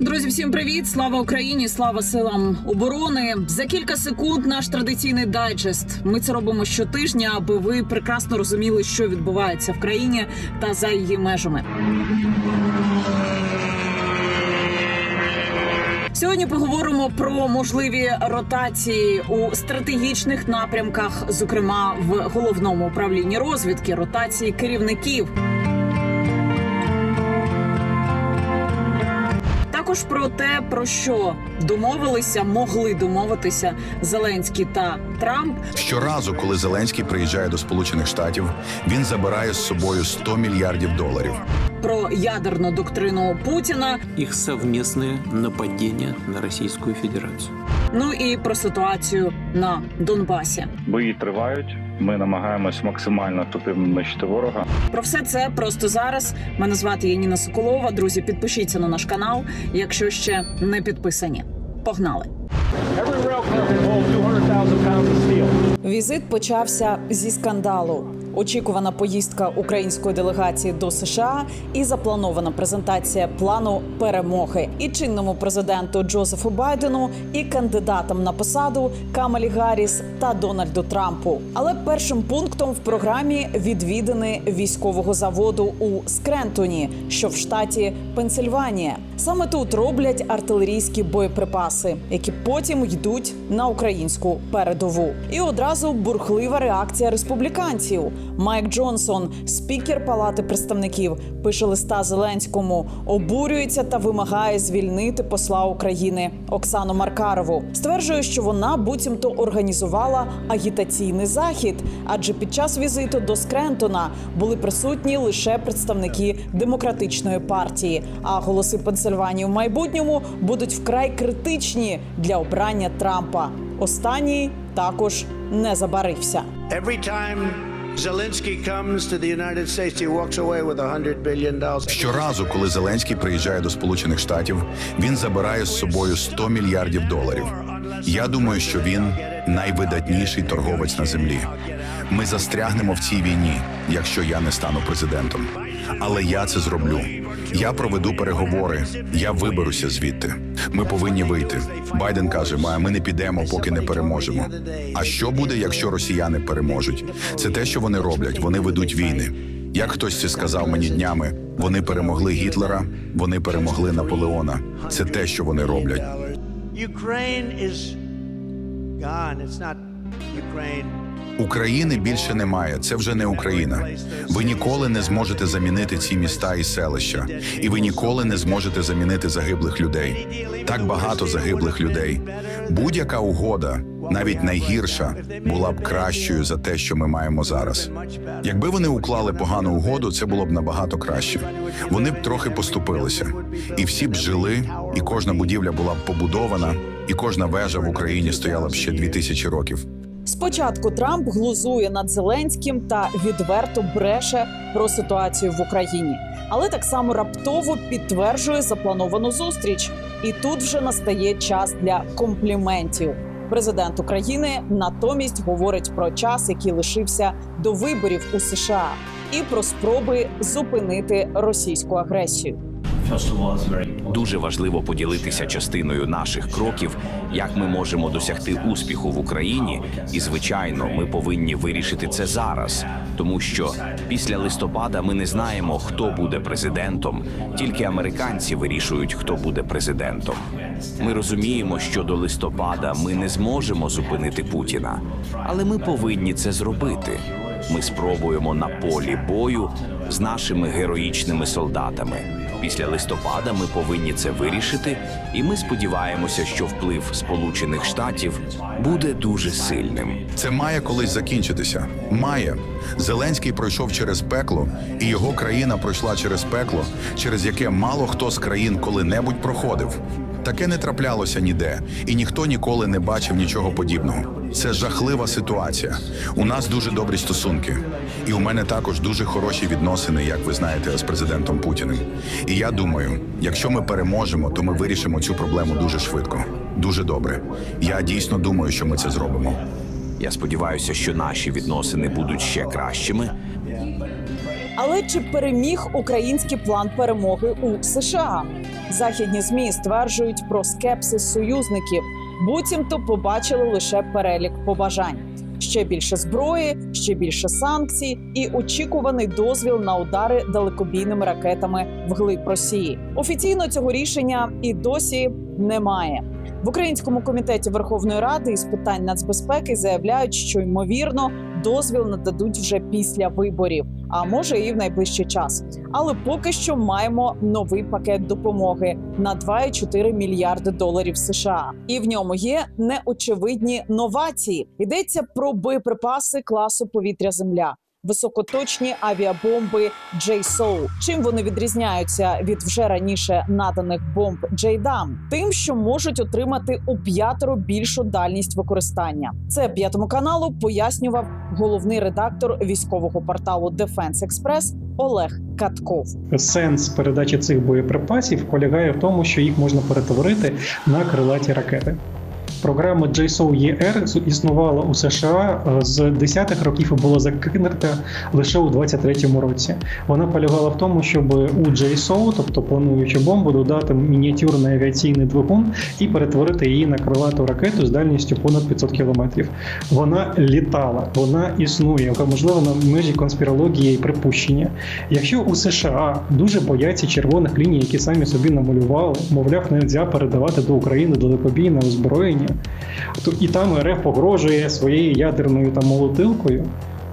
Друзі, всім привіт! Слава Україні! Слава силам оборони! За кілька секунд наш традиційний дайджест. Ми це робимо щотижня, аби ви прекрасно розуміли, що відбувається в країні та за її межами. Сьогодні поговоримо про можливі ротації у стратегічних напрямках, зокрема в головному управлінні розвідки, ротації керівників. Також про те, про що домовилися, могли домовитися Зеленський та Трамп. Щоразу, коли Зеленський приїжджає до Сполучених Штатів, він забирає з собою 100 мільярдів доларів. Про ядерну доктрину Путіна, их совместные нападения на Российскую Федерацию. ну і про ситуацію на Донбасі. Бої тривають. Ми намагаємось максимально нищити ворога. Про все це просто зараз. Мене звати Яніна Соколова. Друзі, підпишіться на наш канал, якщо ще не підписані. Погнали! Every rail car can hold 200,000 pounds of steel. Візит почався зі скандалу. Очікувана поїздка української делегації до США і запланована презентація плану перемоги і чинному президенту Джозефу Байдену, і кандидатам на посаду Камалі Гарріс та Дональду Трампу. Але першим пунктом в програмі відвідини військового заводу у Скрентоні, що в штаті Пенсильванія. Саме тут роблять артилерійські боєприпаси, які потім йдуть на українську передову. І одразу бурхлива реакція республіканців. Майк Джонсон, спікер Палати представників, пише листа Зеленському, обурюється та вимагає звільнити посла України Оксану Маркарову. Стверджує, що вона буцімто організувала агітаційний захід, адже під час візиту до Скрентона були присутні лише представники демократичної партії. А голоси Пенсильванії в майбутньому будуть вкрай критичні для обрання Трампа. Останній також не забарився. Every time Zelensky comes to the United States, he walks away with $100 billion. Щоразу, коли Зеленський приїжджає до Сполучених Штатів, він забирає з собою 100 мільярдів доларів. Я думаю, що він найвидатніший торговець на землі. Ми застрягнемо в цій війні, якщо я не стану президентом. Але я це зроблю. Я проведу переговори. Я виберуся звідти. Ми повинні вийти. Байден каже: «Ма, ми не підемо, поки не переможемо. А що буде, якщо росіяни переможуть? Це те, що вони роблять. Вони ведуть війни. Як хтось це сказав мені днями, вони перемогли Гітлера, вони перемогли Наполеона. Це те, що вони роблять. Ukraine is gone. It's not Ukraine. України більше немає. Це вже не Україна. Ви ніколи не зможете замінити ці міста і селища, і ви ніколи не зможете замінити загиблих людей. Так багато загиблих людей. Будь-яка угода, навіть найгірша, була б кращою за те, що ми маємо зараз. Якби вони уклали погану угоду, це було б набагато краще. Вони б трохи поступилися, і всі б жили, і кожна будівля була б побудована, і кожна вежа в Україні стояла б ще дві тисячі років. Спочатку Трамп глузує над Зеленським та відверто бреше про ситуацію в Україні, але так само раптово підтверджує заплановану зустріч. І тут вже настає час для компліментів. Президент України натомість говорить про час, який лишився до виборів у США, і про спроби зупинити російську агресію. Дуже важливо поділитися частиною наших кроків, як ми можемо досягти успіху в Україні. І звичайно, ми повинні вирішити це зараз, тому що після листопада ми не знаємо, хто буде президентом. Тільки американці вирішують, хто буде президентом. Ми розуміємо, що до листопада ми не зможемо зупинити Путіна, але ми повинні це зробити. Ми спробуємо на полі бою з нашими героїчними солдатами. Після листопада ми повинні це вирішити, і ми сподіваємося, що вплив Сполучених Штатів буде дуже сильним. Це має колись закінчитися. Має. Зеленський пройшов через пекло, і його країна пройшла через пекло, через яке мало хто з країн коли-небудь проходив. Таке не траплялося ніде, і ніхто ніколи не бачив нічого подібного. Це жахлива ситуація. У нас дуже добрі стосунки, і у мене також дуже хороші відносини, як ви знаєте, з президентом Путіним. І я думаю, якщо ми переможемо, то ми вирішимо цю проблему дуже швидко. Дуже добре. Я дійсно думаю, що ми це зробимо. Я сподіваюся, що наші відносини будуть ще кращими. Але чи переміг український план перемоги у США? Західні змі стверджують про скепсис союзників, буцімто побачили лише перелік побажань. Ще більше зброї, ще більше санкцій і очікуваний дозвіл на удари далекобійними ракетами вглиб Росії. Офіційно цього рішення і досі немає. В українському комітеті Верховної Ради із питань нацбезпеки заявляють, що ймовірно дозвіл нададуть вже після виборів, а може і в найближчий час. Але поки що маємо новий пакет допомоги на 2,4 мільярди доларів США, і в ньому є неочевидні новації. Йдеться про боєприпаси класу повітря-земля. Високоточні авіабомби JSOW. Чим вони відрізняються від вже раніше наданих бомб JDAM? Тим, що можуть отримати у п'ятеро більшу дальність використання. Це п'ятому каналу пояснював головний редактор військового порталу Defense Express Олег Катков. Сенс передачі цих боєприпасів полягає в тому, що їх можна перетворити на крилаті ракети. Програма JSOW-ER існувала у США е, з 10-х років і була закинута лише у 23-му році. Вона полягала в тому, щоб у JSOW, тобто плануючу бомбу, додати мініатюрний авіаційний двигун і перетворити її на крилату ракету з дальністю понад 500 кілометрів. Вона літала, вона існує, можливо, на межі конспірології і припущення. Якщо у США дуже бояться червоних ліній, які самі собі намалювали, мовляв, не можна передавати до України далекобійне озброєння, то і там РФ погрожує своєю ядерною там молотилкою.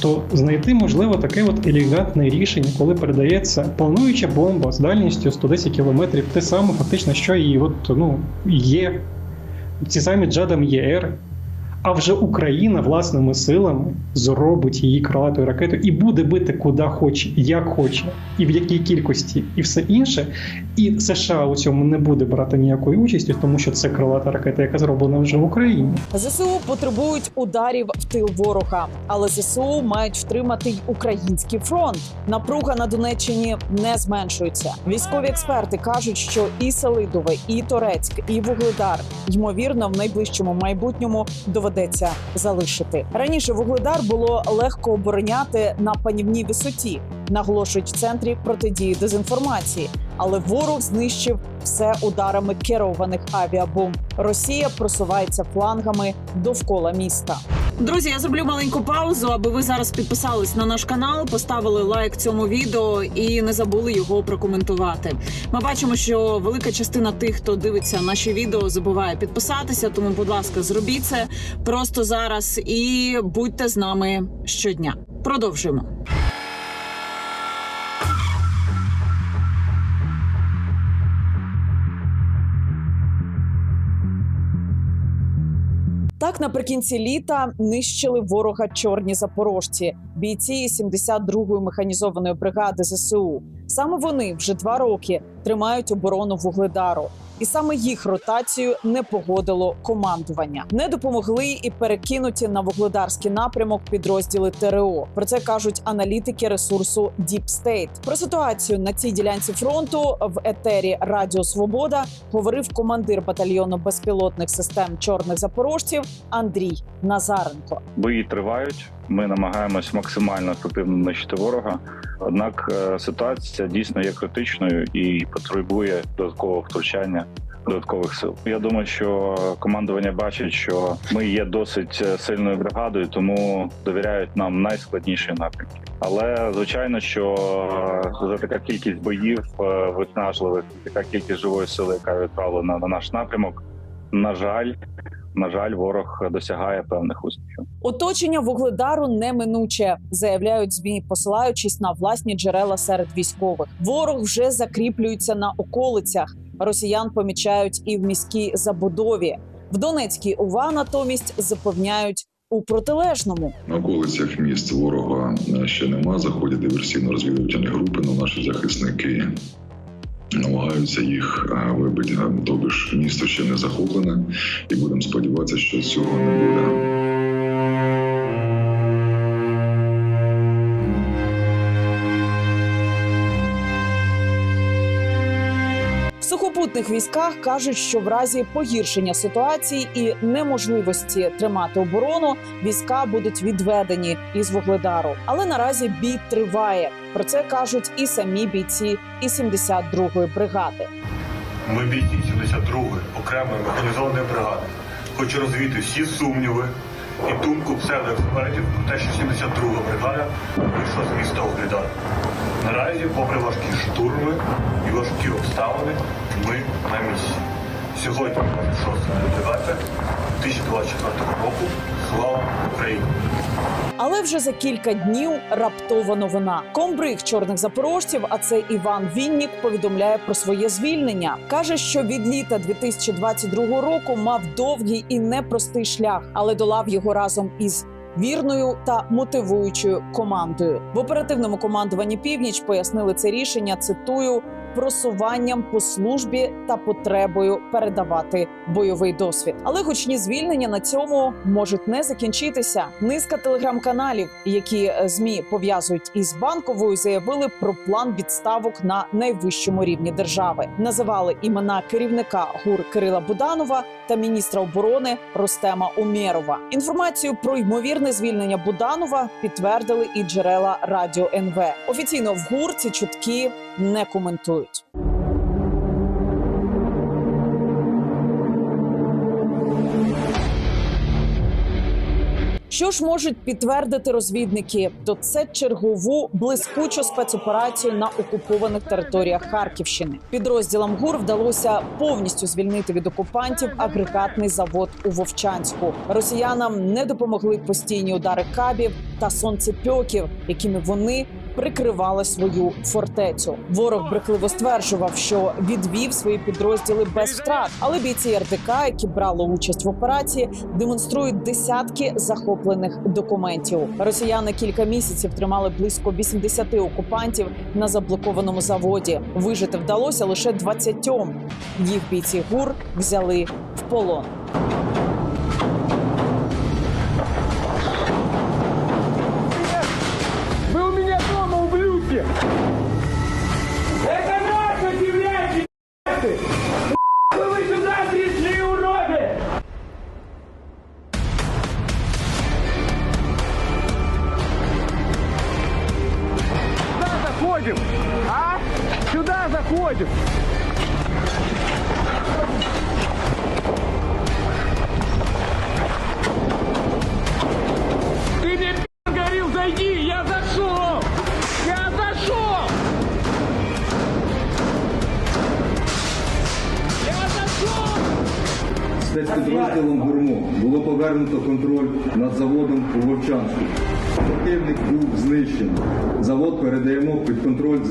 То знайти можливо таке от елегантне рішення, коли передається плануюча бомба з дальністю 110 км, те саме фактично, що і от, ну, є ці самі Джадам ЄР. А вже Україна власними силами зробить її крилатою ракетою і буде бити куди хоче, як хоче, і в якій кількості, і все інше. І США у цьому не буде брати ніякої участі, тому що це крилата ракета, яка зроблена вже в Україні. ЗСУ потребують ударів в тил ворога, але ЗСУ мають втримати й український фронт. Напруга на Донеччині не зменшується. Військові експерти кажуть, що і Селидове, і Торецьк, і Вугледар ймовірно в найближчому майбутньому доведеться залишити. Раніше Вугледар було легко обороняти на панівній висоті, наголошують в центрі протидії дезінформації. Але ворог знищив все ударами керованих авіабомб. Росія просувається флангами довкола міста. Друзі, я зроблю маленьку паузу, аби ви зараз підписались на наш канал, поставили лайк цьому відео і не забули його прокоментувати. Ми бачимо, що велика частина тих, хто дивиться наші відео, забуває підписатися. Тому, будь ласка, зробіть це просто зараз і будьте з нами щодня. Продовжуємо. Наприкінці літа нищили ворога чорні запорожці, бійці 72-ї механізованої бригади ЗСУ. Саме вони вже два роки тримають оборону вугледару, і саме їх ротацію не погодило командування. Не допомогли і перекинуті на вугледарський напрямок підрозділи ТРО. Про це кажуть аналітики ресурсу Deep State. Про ситуацію на цій ділянці фронту в етері Радіо Свобода говорив командир батальйону безпілотних систем чорних запорожців Андрій Назаренко. Бої тривають. Ми намагаємось максимально ефективно нищити ворога. Однак е, ситуація дійсно є критичною і потребує додаткового втручання. Додаткових сил. Я думаю, що командування бачить, що ми є досить е, сильною бригадою, тому довіряють нам найскладніші напрямки. Але звичайно, що е, за така кількість боїв е, виснажливих, така кількість живої сили, яка відправлена на наш напрямок, на жаль, на жаль, ворог досягає певних успіхів. Оточення вугледару неминуче, заявляють змі, посилаючись на власні джерела серед військових. Ворог вже закріплюється на околицях. Росіян помічають і в міській забудові. В Донецькій ОВА натомість запевняють у протилежному. На околицях міст ворога е, ще нема. Заходять диверсійно-розвідувальні групи, але наші захисники намагаються їх е, вибити. Тобто місто ще не захоплене, і будемо сподіватися, що цього не буде. Сухопутних військах кажуть, що в разі погіршення ситуації і неможливості тримати оборону війська будуть відведені із вугледару. Але наразі бій триває. Про це кажуть і самі бійці і 72-ї бригади. Ми бійці 72-ї окремої механізованої бригади. Хочу розвіяти всі сумніви і думку псевдоекспертів про те, що 72-га бригада вийшла з міста Оглідар. Наразі, попри важкі штурми і важкі обставини, ми на місці. Сьогодні, 26 2024 року, слава Україні! Але вже за кілька днів раптова новина. Комбриг чорних запорожців, а це Іван Віннік, повідомляє про своє звільнення. каже, що від літа 2022 року мав довгий і непростий шлях, але долав його разом із. Вірною та мотивуючою командою в оперативному командуванні північ пояснили це рішення. Цитую просуванням по службі та потребою передавати бойовий досвід. Але гучні звільнення на цьому можуть не закінчитися. Низка телеграм-каналів, які е, змі пов'язують із банковою, заявили про план відставок на найвищому рівні держави. Називали імена керівника ГУР Кирила Буданова та міністра оборони Ростема Умєрова. Інформацію про ймовірне звільнення Буданова підтвердили і джерела радіо НВ. Офіційно в ГУР ці чутки не коментують. Що ж можуть підтвердити розвідники? То це чергову блискучу спецоперацію на окупованих територіях Харківщини. Підрозділам ГУР вдалося повністю звільнити від окупантів агрегатний завод у Вовчанську. Росіянам не допомогли постійні удари кабів та сонцепьоків, якими вони прикривали свою фортецю. Ворог брехливо стверджував, що відвів свої підрозділи без втрат. Але бійці РДК, які брали участь в операції, демонструють десятки захоплених документів. Росіяни кілька місяців тримали близько 80 окупантів на заблокованому заводі. Вижити вдалося лише 20. Їх бійці ГУР взяли в полон. Hallelujah.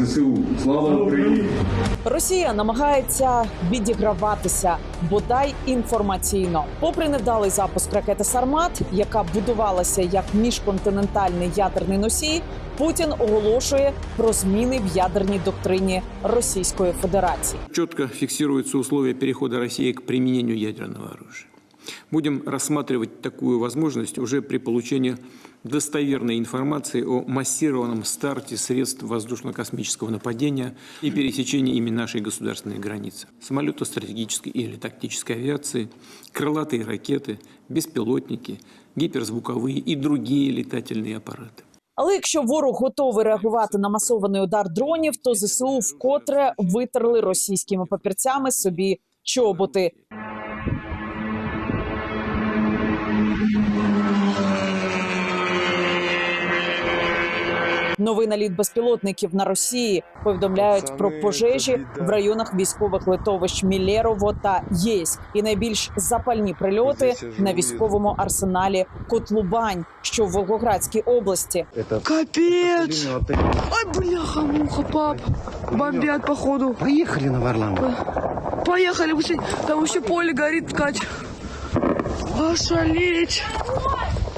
ЗСУ. Слава Україні! Росія намагається відіграватися бодай інформаційно. Попри невдалий запуск ракети Сармат, яка будувалася як міжконтинентальний ядерний носій, Путін оголошує про зміни в ядерній доктрині Російської Федерації. Четко фиксируются условия перехода России к применению ядерного оружия. Будем рассматривать такую возможность уже при получении достоверной информации о массированном старте средств воздушно-космического нападения и пересечении ими нашей государственной границы. Самолеты стратегической или тактической авиации, крылатые ракеты, беспилотники, гиперзвуковые и другие летательные аппараты. Але якщо ворог готовий реагувати на масований удар дронів, то ЗСУ вкотре витерли російськими папірцями собі чоботи. Новий наліт безпілотників на Росії повідомляють про пожежі в районах військових литовищ Мілєрово та Єськ. І найбільш запальні прильоти на військовому арсеналі Котлубань, що в Волгоградській області. Капец! Ой, бляха-муха, пап. Бомбят, походу. Поехали на Варламов. Поехали, быстрее. Там еще поле горит, Кать. Ошалеть.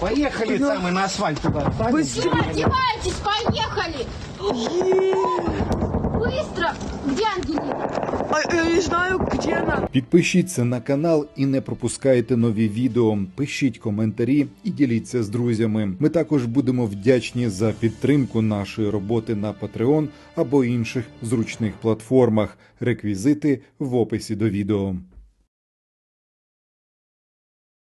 Поехали самый на асфальт туда. Быстрее. Одевайтесь, поехали! Вы быстро! Где Ангелина? А, я не знаю, где она. Підпишіться на канал і не пропускайте нові відео. Пишіть коментарі і діліться з друзями. Ми також будемо вдячні за підтримку нашої роботи на Patreon або інших зручних платформах. Реквізити в описі до відео.